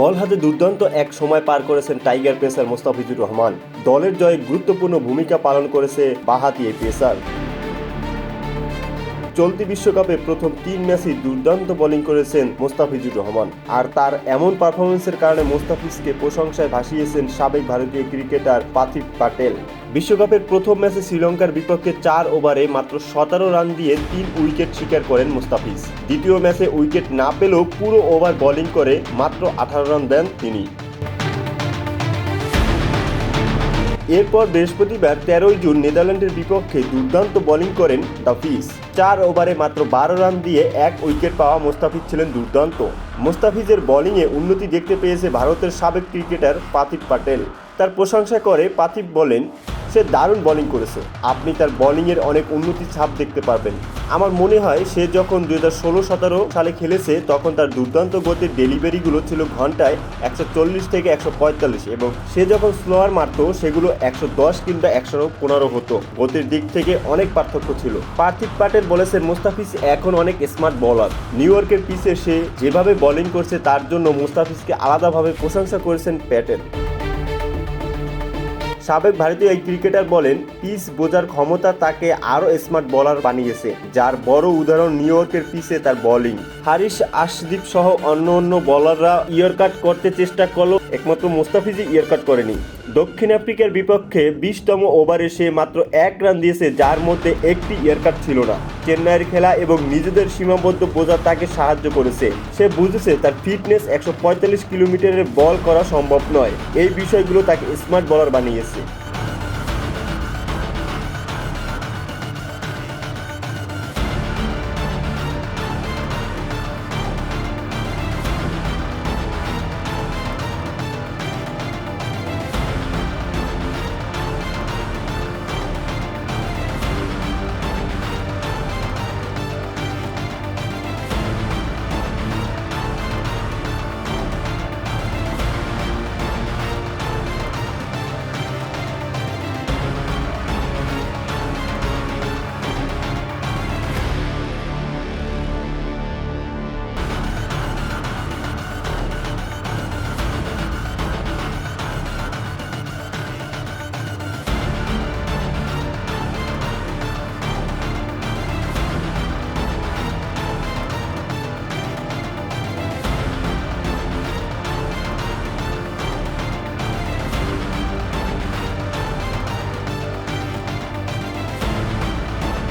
বল হাতে দুর্দান্ত এক সময় পার করেছেন টাইগার পেসার মোস্তাফিজুর রহমান। দলের জয়ে গুরুত্বপূর্ণ ভূমিকা পালন করেছে বাহাতি এই পেসার। চলতি বিশ্বকাপে প্রথম তিন ম্যাচে দুর্দান্ত বোলিং করেছেন মোস্তাফিজুর রহমান। আর তার এমন পারফরমেন্সের কারণে মোস্তাফিজকে প্রশংসায় ভাসিয়েছেন সাবেক ভারতীয় ক্রিকেটার পাথিব পাটেল। বিশ্বকাপের প্রথম ম্যাচে শ্রীলঙ্কার বিপক্ষে চার ওভারে মাত্র সতেরো রান দিয়ে তিন উইকেট শিকার করেন মোস্তাফিজ। দ্বিতীয় ম্যাচে উইকেট না পেলেও পুরো ওভার বোলিং করে মাত্র আঠারো রান দেন তিনি। এরপর বৃহস্পতিবার তেরোই জুন নেদারল্যান্ডের বিপক্ষে দুর্দান্ত বোলিং করেন দাফিজ চার ওভারে মাত্র বারো রান দিয়ে এক উইকেট পাওয়া মোস্তাফিজ ছিলেন দুর্দান্ত। মোস্তাফিজের বোলিংয়ে উন্নতি দেখতে পেয়েছে ভারতের সাবেক ক্রিকেটার পাথিব পাটেল। তার প্রশংসা করে পাথিব বলেন সে দারুণ বোলিং করেছে। আপনি তার বোলিংয়ের অনেক উন্নতি ছাপ দেখতে পারবেন। আমার মনে হয় সে যখন দুই হাজার ষোলো সতেরো সালে খেলেছে, তখন তার দুর্দান্ত গতির ডেলিভারিগুলো ছিল ঘন্টায় একশো চল্লিশ থেকে একশো পঁয়তাল্লিশ এবং সে যখন স্লোয়ার মারতো, সেগুলো একশো দশ কিংবা একশো পনেরো হতো। গতির দিক থেকে অনেক পার্থক্য ছিল। পার্থিব পাটেল বলেছেন, মুস্তাফিজ এখন অনেক স্মার্ট বলার নিউ ইয়র্কের পিচে সে যেভাবে বোলিং করছে, তার জন্য মুস্তাফিজকে আলাদাভাবে প্রশংসা করেছেন প্যাটেল। সাবেক ভারতীয় এই ক্রিকেটার বলেন, পিচ বোঝার ক্ষমতা তাকে আরও স্মার্ট বলার বানিয়েছে, যার বড় উদাহরণ নিউ ইয়র্কের পিচে তার বোলিং হারিস আশদীপ সহ অন্য অন্য বলাররা ইয়ারকাট করতে চেষ্টা করল একমাত্র মোস্তাফিজি ইয়ারকাট করেনি। দক্ষিণ আফ্রিকার বিপক্ষে বিশতম ওভারে সে মাত্র এক রান দিয়েছে, যার মধ্যে একটি ইয়ারকাট ছিল না। চেন্নাইয়ের খেলা এবং নিজেদের সীমাবদ্ধ বোঝা তাকে সাহায্য করেছে। সে বুঝেছে তার ফিটনেস একশো পঁয়তাল্লিশ কিলোমিটারের বল করা সম্ভব নয়। এই বিষয়গুলো তাকে স্মার্ট বলার বানিয়েছে।